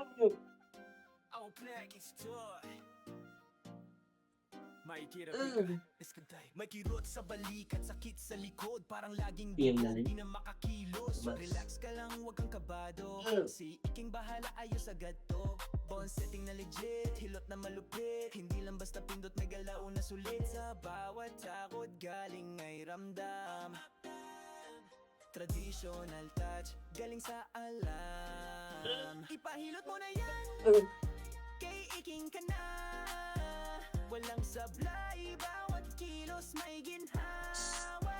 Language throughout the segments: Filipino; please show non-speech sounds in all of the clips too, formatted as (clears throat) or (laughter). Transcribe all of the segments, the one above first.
Ako plekis toy May tira Mm. Eskantay May kirot sa balik at sakit sa likod Parang laging bigod, di na makakilos. Relax ka lang, huwag kang kabado. Si iking bahala, ayos agad to Bone setting na legit, hilot na malupit Hindi lang basta pindot may galaw na sulit Sa bawat takot galing ay ramdam Traditional touch, galing sa alam Ipahilot mo na yan. Kay iking ka na. Walang sablay Bawat kilos may ginhawa.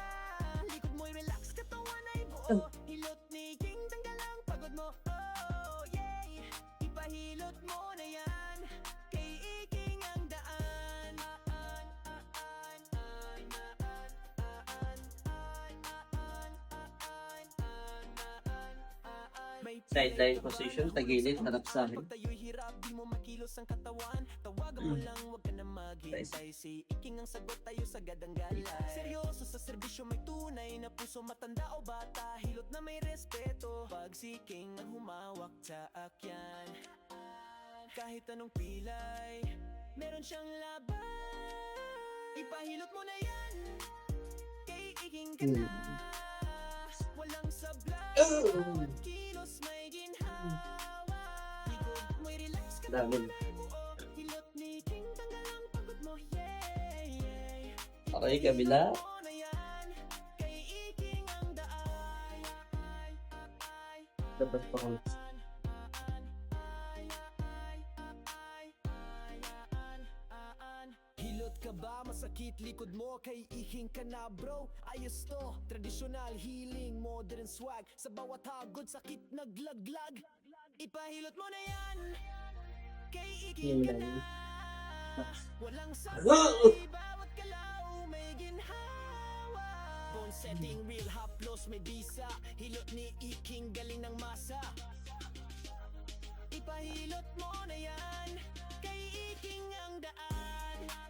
Likod mo'y relax Katawan ay buo. Hilot ni King Tanggal ang pagod mo. Oh yeah. Ipahilot mo Sideline position, tagilid, harap sa akin. Mm. Iking ang sagot, tayo sagad ang galay Seryoso sa serbisyo, may tunay na puso Matanda o bata, hilot na may respeto. Pag si King ang humawak sa akyan Kahit anong pilay, meron siyang laban. Ipahilot mo na yan. Kay Iking ka na. Walang sablay Kilos may ginhawa. Likod mo'y relax ka Dami. buo Hilot ni King tanggal ang pagod mo. Yeah, yeah. Okay, kabila. mo na yan Masakit likod mo Kay iking ka na bro. Ayos to. Traditional healing Modern swag. Sa bawat hagod Sakit naglaglag. Ipahilot mo na yan. Kay iking ka na. Walang sabay Bawat kalaw May ginhawa. Bone setting Real haplos May bisa. Hilot ni iking Galing ng masa. Ipahilot mo na yan. Kay iking ang daan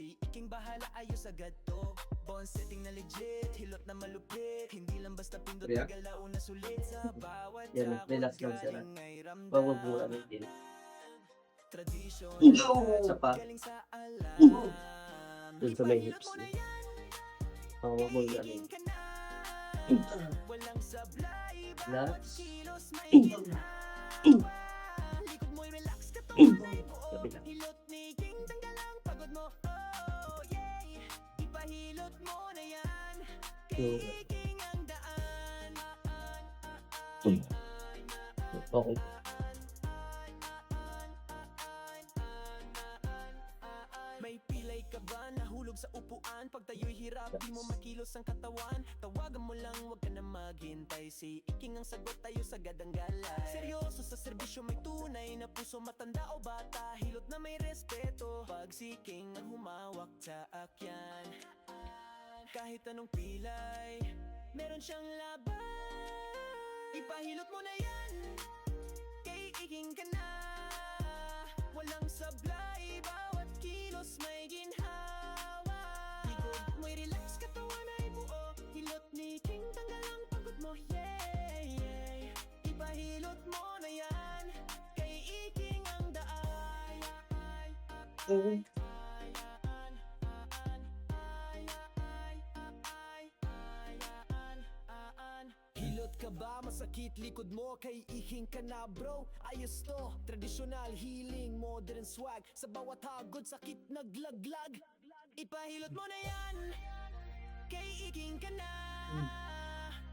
Si iking bahala, ayos agad to. Bone setting na legit, hilot na malupit. Hindi lang basta pindot na galaw na sulit. Sa (laughs) bawat Yan, takot galing ay ramdam. Bababuan ng din. Pa. galing sa alam. Dun sa may hips niya. Oo, mo ano. Walang sablay. Bawat kilos may Okay. May pilay ka ba nahulog sa upuan? Pag tayo'y hirap di mo makilos ang katawan Tawagan mo lang wag ka na maghintay. Si Iking ang sagot tayo sagad ang galay. Seryoso sa serbisyo may tunay na puso Matanda o bata hilot na may respeto. Pag si King ang humawak sa akyan Kahit anong pilay. Meron siyang laban. Ipahilot mo na yan. Kay Iking ka na. Walang sablay. Bawat kilos may ginhawa. Likod mo'y relax. Katawan ay buo. Hilot ni King. Tanggal ang pagod mo. Yeah, yeah. Ipahilot mo na yan. Kay Iking ang daan. Hilot likod mo Kay iking ka na bro. Ayos to. Traditional healing Modern swag. Sa bawat hagod Sakit naglaglag. Ipahilot mo na yan Kay iking ka na.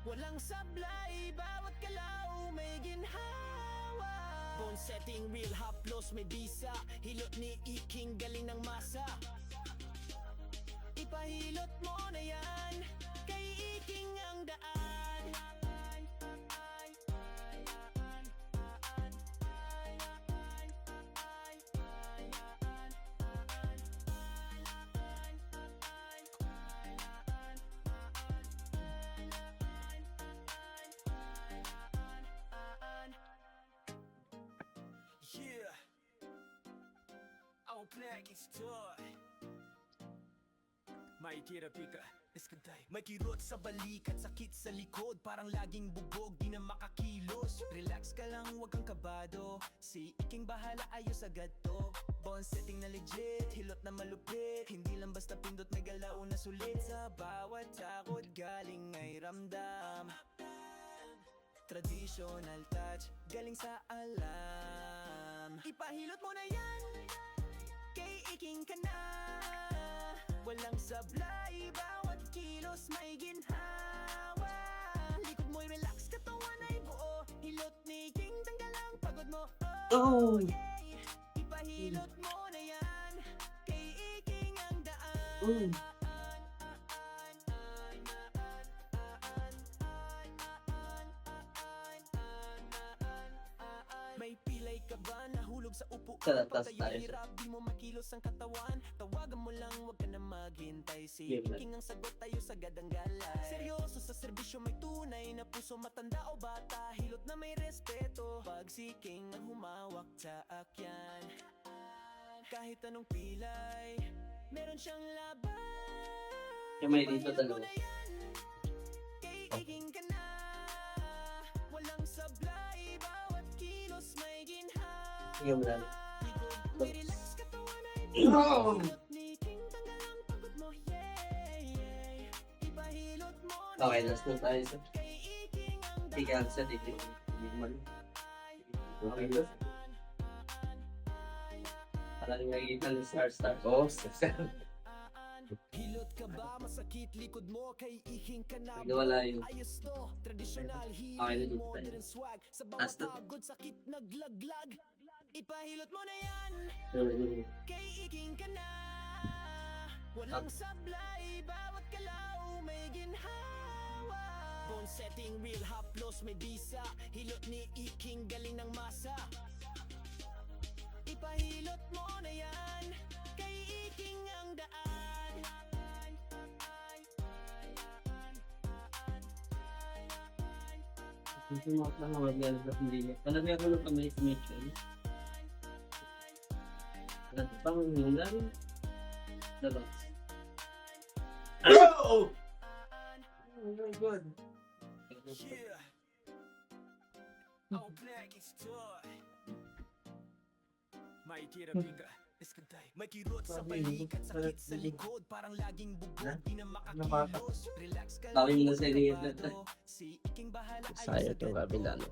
Walang sablay Bawat kalaw May ginhawa. Bone setting Real haplos May bisa. Hilot ni iking Galing ng masa. Ipahilot mo na yan Kay iking ang May therapy ka, iskantay May kirot sa balik at sakit sa likod. Parang laging bubog, di na makakilos. Relax ka lang, huwag kang kabado. Si Iking bahala, ayos agad to. Bone setting na legit, hilot na malupit. Hindi lang basta pindot may galaw na sulit. Sa bawat takot galing ay ramdam. Traditional touch, galing sa alam. Ipahilot mo na yan Kay iking ka na Walang sablay, bawat kilos may ginhawa Likod mo'y relax, katawan ay buo Hilot ni King, tanggal ang pagod mo Oh! yeah. Ipahilot mo na yan Kay iking ang daan Mm. May pilay ka ba nahulog sa upuan Pagtayo tayo. hirap, di mo makilos ang katawan. Tawagan mo lang, wag ka na maghintay. Si. King ang sagot tayo sa gadang galay. Seryoso sa serbisyo may tunay na puso. Matanda o bata, hilot na may respeto. Pag si King ang humawak sa akyan Kahit anong pilay, meron siyang laban. Yung may dito dalawa. Kay King ka na. Walang sablay, bawat kilos may ginhawa. Yung lang. May Okay, last na tayo sa tigang sa dito. Hindi man. Okay, last. Parang nakikita ng star star. Oo, Hilot ka ba? Masakit likod mo kay Iking ka na Nagwala yung Ayos to, traditional healing, modern swag Sa bawat pagod, sakit naglaglag Ipahilot mo na yan. Yung Kay Iking ka na. Walang sablay, bawat kalaw may ginhawa. Bone setting, real haplos, may bisa Hilot ni Iking, galing ng masa. Ipahilot mo na yan. Kay Iking ang daan. Hindi mo lang mga maglalabas hindi niya. Palagay ako kamay sa Mitchell. At pang yung lang. Labas. Oh! Oh my God. Yeah. Iskantay. May kirot sa Sabi mo, balik at sakit sa likod Parang laging Ha? di na makakilos Relax ka mo na. Si Iking bahala ayos agad itong to.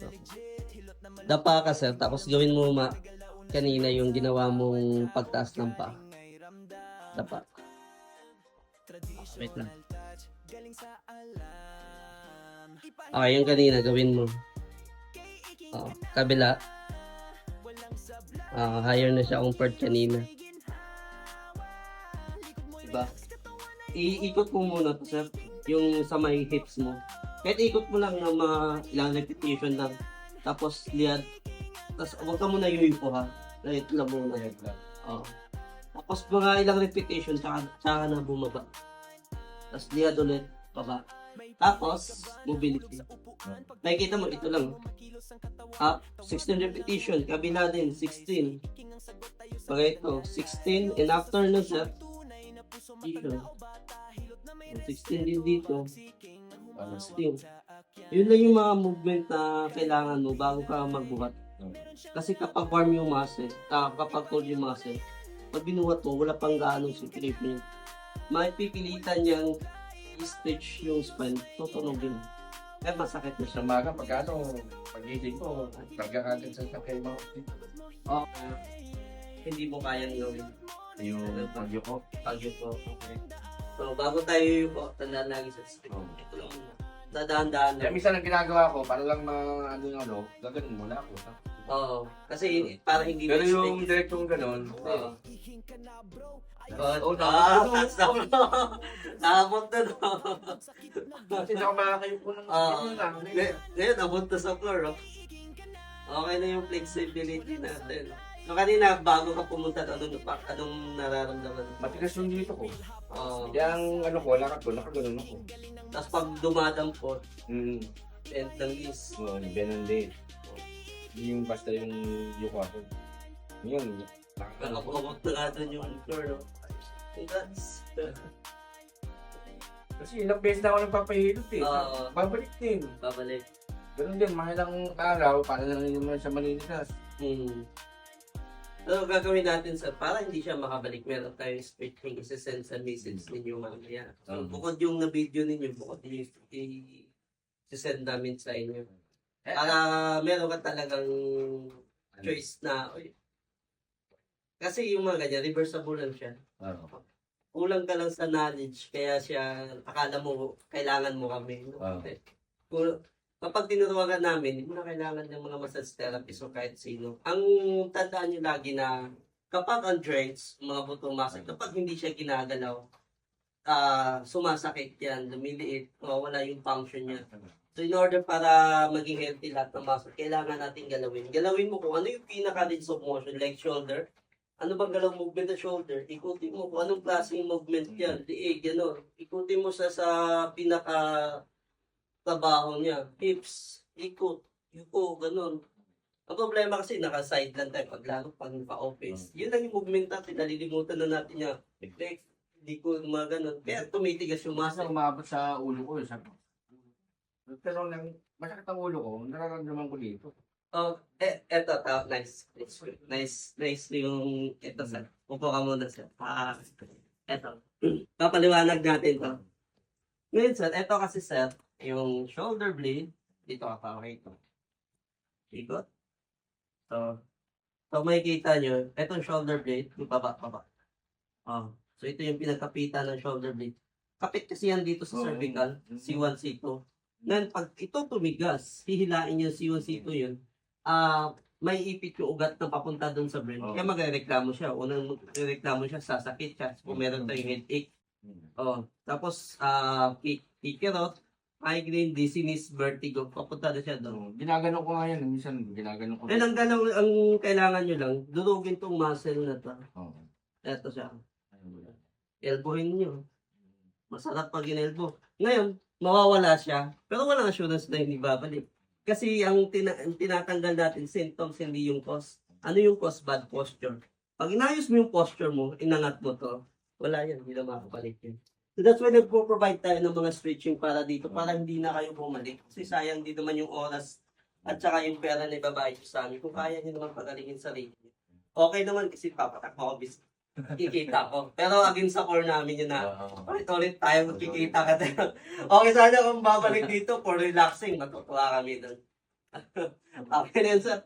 na legit, hilot na malupit. Dapa ka sir, tapos gawin mo ma na kanina yung ginawa mong pagtaas ng pa. Dapa. Wait lang. Okay, yung kanina gawin mo. Na. kabila. Ah, higher na siya akong part kanina. Diba? Iikot mo muna to sir, yung sa may hips mo. Kahit ikot mo lang ng mga ilang repetition lang. Tapos liad. Tapos huwag ka muna yuyuko ha. Light lang muna. Oo. Tapos mga ilang repetition, tsaka, tsaka na bumaba. Tapos liad ulit, baba. Tapos, mobility. Nakikita mo, ito lang. Up, 16 repetition. Kabila din, 16. Pag ito, 16. And after nun sir, dito. 16 din dito. 16. Yun lang yung mga movement na kailangan mo bago ka magbuhat. Kasi kapag warm yung muscle, ah, kapag cold yung muscle, pag binuhat mo, wala pang gaanong secretion. May pipilitan niyang i-stretch yung spine, tutunogin. Kaya masakit na siya. Sa maga, pag ano, pagising ko, talaga agad sa sakay mo. Oh, hindi mo kayang gawin. Yung pagyo ko. Pag yun po. Okay. So, bago tayo yung po, tandaan lagi sa step. Ito lang. Dadaan-daan Kaya minsan ang ginagawa ko, para lang ma, ano yung ano, gaganon muna ako. Oo. Kasi para hindi Pero ma-stick. yung direktong ganon, Oo. Iking ka na bro, Oh, Oh, ah, taas na mo. Nakabot (laughs) na no. kasi nakakakayo ko ng Ah. ano lang. Ngay- Ngayon, nabot na sa floor. Oh. Okay na yung flexibility natin. So kanina, bago ka pumunta, anong, anong nararamdaman? Matigas yung dito ko. Oo. Kaya ang ano ko, lakad ko, nakaganon ako. Tapos pag dumadampot, Hmm. bend ng knees. Oh, benande. Yung basta yung yuko ako. Yun, Nakapukabot na nga doon yung floor, no? Congrats. Kasi ilang beses na ako nagpapahilot eh. Oo. Babalik din. Babalik. Ganun din, mga ilang araw, para lang yun naman sa Manilitas. Hmm. So, gagawin natin sa, para hindi siya makabalik, meron tayong scripting isa-send sa message ninyo mamaya. So, Mhm. bukod yung na-video ninyo, bukod yung i- i-send namin sa inyo. Para meron ka talagang choice na, oy, kasi yung mga ganyan, reversible lang siya. Oo. Kulang ka lang sa knowledge, kaya siya, akala mo, kailangan mo kami. No? Wow. Kung, kapag tinuruwagan namin, hindi mo na kailangan ng mga massage therapist o kahit sino. Ang tandaan nyo lagi na kapag ang joints, mga butong muscle, kapag hindi siya ginagalaw, ah sumasakit yan, lumiliit, mawawala yung function niya. So in order para maging healthy lahat ng muscle, kailangan natin galawin. Galawin mo kung ano yung pinaka-range of motion, like shoulder. Ano bang galaw movement ng shoulder? Ikutin mo kung anong klaseng movement yan. Liig, gano'n. Ikutin mo sa sa pinaka trabaho niya. Hips, ikot, yuko, gano'n. Ang problema kasi naka-side lang tayo pag lalo pag naka-office. Yun lang yung movement natin. Nalilimutan na natin niya. Like, hindi ko mga ganun. Kaya tumitigas yung Masa muscle. umabot sa ulo ko, sabi ko. Pero nang masakit ang ulo ko, nararamdaman ko dito. Oh, eh, eto, ta, nice. Nice, nice, nice yung, eto, sir. Upo ka muna, sir. Ah, eto. (clears throat) Papaliwanag natin to. Ngayon, sir, eto kasi, sir, yung shoulder blade, dito ka pa, okay, ito. Ikot. So, so makikita nyo, etong shoulder blade, yung baba, baba. Oh, so ito yung pinagkapitan ng shoulder blade. Kapit kasi yan dito sa Oo. cervical, C1, C2. Ngayon, pag ito tumigas, hihilain yung C1, C2 yun, ah may ipit yung ugat na papunta doon sa brain. Kaya magrereklamo siya. Unang magrereklamo siya, sasakit siya. Kung meron tayong headache. Oh, tapos, ah uh, kikirot, migraine, dizziness, vertigo. Papunta na siya doon. So, ginaganon ko nga yan. Minsan, ginaganon ko. Eh, ang, galaw, ang kailangan nyo lang, durugin tong muscle na to. Oo. Eto siya. Elbowin nyo. Masarap pag in-elbow. Ngayon, mawawala siya. Pero walang assurance na hindi babalik. Kasi ang, tina- ang tinatanggal natin, symptoms, hindi yung cause. Ano yung cause? Bad posture. Pag inayos mo yung posture mo, inangat mo to, wala yan, hindi na makakabalik yun. So that's why nagpo-provide tayo ng mga stretching para dito, para hindi na kayo bumalik. Kasi sayang din naman yung oras at saka yung pera na ibabayad sa amin. Kung kaya nyo naman pagalingin sa nyo. Okay naman kasi papatak mo ako bis- kikita ko. Pero again sa core namin yun na ulit-ulit tayo magkikita ka tayo. (laughs) okay sana kung babalik dito for relaxing, matutuwa kami doon. (laughs) okay yun, sir.